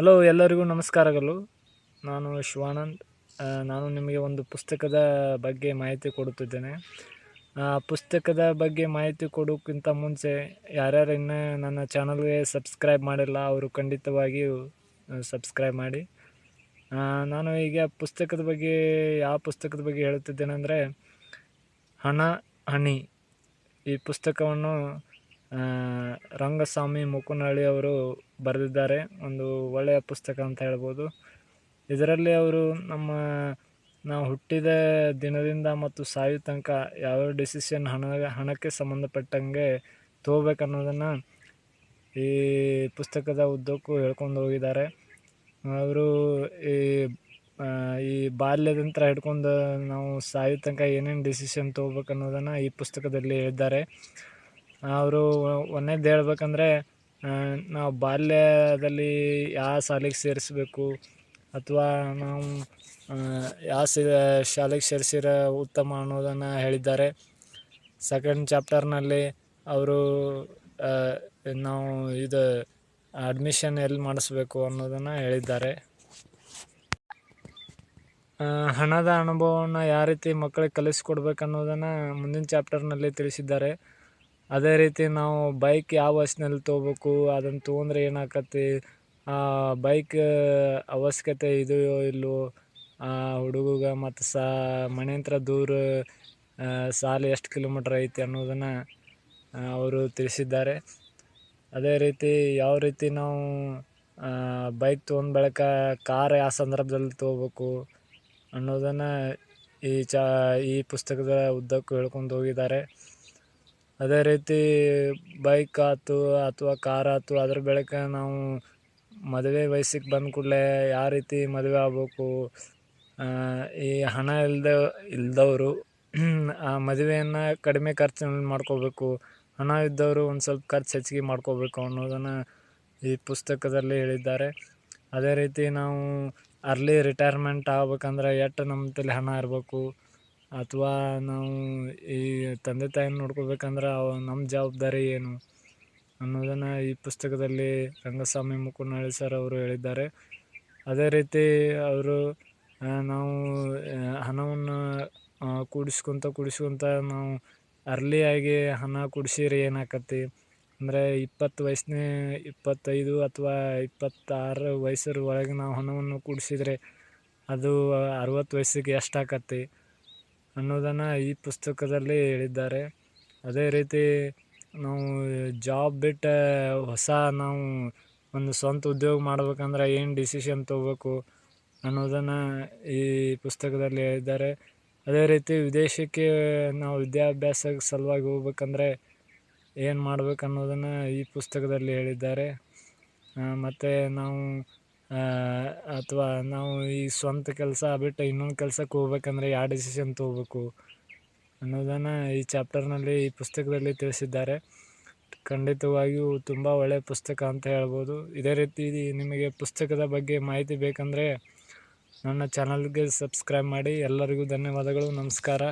Hello ಎಲ್ಲರಿಗೂ ನಮಸ್ಕಾರಗಳು. ನಾನು ಶಿವಾನಂದ್ ನಾನು ನಿಮಗೆ ಒಂದು ಪುಸ್ತಕದ ಬಗ್ಗೆ ಮಾಹಿತಿ ಕೊಡುತ್ತಿದ್ದೇನೆ. ಆ, ಪುಸ್ತಕದ ಬಗ್ಗೆ ಮಾಹಿತಿ ಕೊಡೋಕ್ಕಿಂತ ಮುಂಚೆ ಯಾರ್ಯಾರು ಇನ್ನೂ ನನ್ನ ಚಾನಲ್ಗೆ ಸಬ್ಸ್ಕ್ರೈಬ್ ಮಾಡಿಲ್ಲ, ಅವರು ಖಂಡಿತವಾಗಿಯೂ ಸಬ್ಸ್ಕ್ರೈಬ್ ಮಾಡಿ. ನಾನು ಈಗ ಪುಸ್ತಕದ ಬಗ್ಗೆ, ಯಾವ ಪುಸ್ತಕದ ಬಗ್ಗೆ ಹೇಳುತ್ತಿದ್ದೇನೆ ಅಂದರೆ ಹಣ, ಹಣಿ. ಈ ಪುಸ್ತಕವನ್ನು ರಂಗಸ್ವಾಮಿ ಮುಕುನಹಳ್ಳಿ ಅವರು ಬರೆದಿದ್ದಾರೆ. ಒಂದು ಒಳ್ಳೆಯ ಪುಸ್ತಕ ಅಂತ ಹೇಳ್ಬೋದು. ಇದರಲ್ಲಿ ಅವರು ನಮ್ಮ, ನಾವು ಹುಟ್ಟಿದ ದಿನದಿಂದ ಮತ್ತು ಸಾಯೋ ತನಕ ಯಾವ ಡಿಸಿಷನ್ ಹಣ, ಹಣಕ್ಕೆ ಸಂಬಂಧಪಟ್ಟಂಗೆ ತೊಗೋಬೇಕನ್ನೋದನ್ನು ಈ ಪುಸ್ತಕದ ಉದ್ದಕ್ಕೂ ಹೇಳ್ಕೊಂಡು ಹೋಗಿದ್ದಾರೆ. ಅವರು ಈ ಈ ಬಾಲ್ಯದಂತ್ರ ಹಿಡ್ಕೊಂಡು ನಾವು ಸಾಯೋ ತನಕ ಏನೇನು ಡಿಸಿಷನ್ ತೊಗೋಬೇಕು ಅನ್ನೋದನ್ನು ಈ ಪುಸ್ತಕದಲ್ಲಿ ಹೇಳಿದ್ದಾರೆ. ಅವರು ಒಂದೇದು ಹೇಳ್ಬೇಕಂದ್ರೆ ನಾವು ಬಾಲ್ಯದಲ್ಲಿ ಯಾವ ಶಾಲೆಗೆ ಸೇರಿಸ್ಬೇಕು ಅಥವಾ ನಾವು ಯಾವ ಶಾಲೆಗೆ ಸೇರಿಸಿದ್ರೆ ಉತ್ತಮ ಅನ್ನೋದನ್ನು ಹೇಳಿದ್ದಾರೆ. ಸೆಕೆಂಡ್ ಚಾಪ್ಟರ್ನಲ್ಲಿ ಅವರು ನಾವು ಇದು ಅಡ್ಮಿಷನ್ ಎಲ್ಲಿ ಮಾಡಿಸ್ಬೇಕು ಅನ್ನೋದನ್ನು ಹೇಳಿದ್ದಾರೆ. ಹಣದ ಅನುಭವವನ್ನು ಯಾವ ರೀತಿ ಮಕ್ಕಳಿಗೆ ಕಲಿಸ್ಕೊಡ್ಬೇಕು ಅನ್ನೋದನ್ನು ಮುಂದಿನ ಚಾಪ್ಟರ್ನಲ್ಲಿ ತಿಳಿಸಿದ್ದಾರೆ. ಅದೇ ರೀತಿ ನಾವು ಬೈಕ್ ಯಾವ ವಯಸ್ಸಿನಲ್ಲಿ ತೊಗೋಬೇಕು, ಅದನ್ನು ತೊಗೊಂಡ್ರೆ ಏನಾಕತಿ ಬೈಕ್ ಅವಶ್ಯಕತೆ ಇದೆಯೋ ಇಲ್ಲವೋ ಹುಡುಗಗೆ ಮತ್ತು ಸಾ, ಮನೆಯಂತ್ರ ದೂರ ಸಾಲ ಎಷ್ಟು ಕಿಲೋಮೀಟ್ರ್ ಐತಿ ಅನ್ನೋದನ್ನು ಅವರು ತಿಳಿಸಿದ್ದಾರೆ. ಅದೇ ರೀತಿ ಯಾವ ರೀತಿ ನಾವು ಬೈಕ್ ತೊಗೊಂಡ್ ಬಳಿಕ ಕಾರ್ ಯಾವ ಸಂದರ್ಭದಲ್ಲಿ ತೊಗೋಬೇಕು ಅನ್ನೋದನ್ನು ಈ ಚ, ಈ ಪುಸ್ತಕದ ಉದ್ದಕ್ಕೂ ಹೇಳ್ಕೊಂಡು ಹೋಗಿದ್ದಾರೆ. ಅದೇ ರೀತಿ ಬೈಕ್ ಆಯ್ತು ಅಥವಾ ಕಾರ್ ಆಯ್ತು, ಅದ್ರ ಬಳಿಕ ನಾವು ಮದುವೆ ವಯಸ್ಸಿಗೆ ಬಂದ ಕೂಡಲೇ ಯಾವ ರೀತಿ ಮದುವೆ ಆಗ್ಬೇಕು? ಈ ಹಣ ಇಲ್ಲದೆ ಇಲ್ದವರು ಆ ಮದುವೆಯನ್ನು ಕಡಿಮೆ ಖರ್ಚಿನಲ್ಲಿ ಮಾಡ್ಕೋಬೇಕು, ಹಣ ಇದ್ದವರು ಒಂದು ಸ್ವಲ್ಪ ಖರ್ಚು ಹೆಚ್ಚಿಗೆ ಮಾಡ್ಕೋಬೇಕು ಅನ್ನೋದನ್ನು ಈ ಪುಸ್ತಕದಲ್ಲಿ ಹೇಳಿದ್ದಾರೆ. ಅದೇ ರೀತಿ ನಾವು ಅರ್ಲಿ ರಿಟೈರ್ಮೆಂಟ್ ಆಗ್ಬೇಕಂದ್ರೆ ಎಷ್ಟು ನಮ್ಮ ತಲೆ ಹಣ ಇರಬೇಕು? ಅಥವಾ ನಾವು ಈ ತಂದೆ ತಾಯಿನ ನೋಡ್ಕೊಬೇಕಂದ್ರೆ ಅವ ನಮ್ಮ ಜವಾಬ್ದಾರಿ ಏನು ಅನ್ನೋದನ್ನು ಈ ಪುಸ್ತಕದಲ್ಲಿ ರಂಗಸ್ವಾಮಿ ಮುಕುನಳ್ಳಿ ಸರ್ ಅವರು ಹೇಳಿದ್ದಾರೆ. ಅದೇ ರೀತಿ ಅವರು ನಾವು ಹಣವನ್ನು ಕೂಡಿಸ್ಕೊತ ಕೂಡಿಸ್ಕೊತ ನಾವು ಅರ್ಲಿಯಾಗಿ ಹಣ ಕೂಡಿಸಿದ್ರೆ ಏನಾಕತಿ ಅಂದರೆ ಇಪ್ಪತ್ತು ವಯಸ್ಸನೇ, ಇಪ್ಪತ್ತೈದು ಅಥವಾ ಇಪ್ಪತ್ತಾರು ವಯಸ್ಸರ ಒಳಗೆ ನಾವು ಹಣವನ್ನು ಕೂಡಿಸಿದರೆ ಅದು ಅರವತ್ತು ವಯಸ್ಸಿಗೆ ಎಷ್ಟು ಆಕತಿ ಅನ್ನೋದನ್ನು ಈ ಪುಸ್ತಕದಲ್ಲಿ ಹೇಳಿದ್ದಾರೆ. ಅದೇ ರೀತಿ ನಾವು ಜಾಬ್ ಬಿಟ್ಟು ಹೊಸ ನಾವು ಒಂದು ಸ್ವಂತ ಉದ್ಯೋಗ ಮಾಡ್ಬೇಕಂದ್ರೆ ಏನು ಡಿಸಿಷನ್ ತೊಗೋಬೇಕು ಅನ್ನೋದನ್ನು ಈ ಪುಸ್ತಕದಲ್ಲಿ ಹೇಳಿದ್ದಾರೆ. ಅದೇ ರೀತಿ ವಿದೇಶಕ್ಕೆ ನಾವು ವಿದ್ಯಾಭ್ಯಾಸಕ್ಕೆ ಸಲುವಾಗಿ ಹೋಗ್ಬೇಕಂದ್ರೆ ಏನು ಮಾಡ್ಬೇಕು ಅನ್ನೋದನ್ನು ಈ ಪುಸ್ತಕದಲ್ಲಿ ಹೇಳಿದ್ದಾರೆ. ಮತ್ತು ನಾವು ಅಥವಾ ನಾವು ಈ ಸ್ವಂತ ಕೆಲಸ ಬಿಟ್ಟು ಇನ್ನೊಂದು ಕೆಲ್ಸಕ್ಕೆ ಹೋಗ್ಬೇಕಂದ್ರೆ ಯಾವ ಡಿಸಿಷನ್ ತೊಗೋಬೇಕು ಅನ್ನೋದನ್ನು ಈ ಚಾಪ್ಟರ್ನಲ್ಲಿ ಈ ಪುಸ್ತಕದಲ್ಲಿ ತಿಳಿಸಿದ್ದಾರೆ. ಖಂಡಿತವಾಗಿಯೂ ತುಂಬ ಒಳ್ಳೆಯ ಪುಸ್ತಕ ಅಂತ ಹೇಳ್ಬೋದು. ಇದೇ ರೀತಿ ನಿಮಗೆ ಪುಸ್ತಕದ ಬಗ್ಗೆ ಮಾಹಿತಿ ಬೇಕಂದರೆ ನನ್ನ ಚಾನಲ್ಗೆ ಸಬ್ಸ್ಕ್ರೈಬ್ ಮಾಡಿ. ಎಲ್ಲರಿಗೂ ಧನ್ಯವಾದಗಳು. ನಮಸ್ಕಾರ.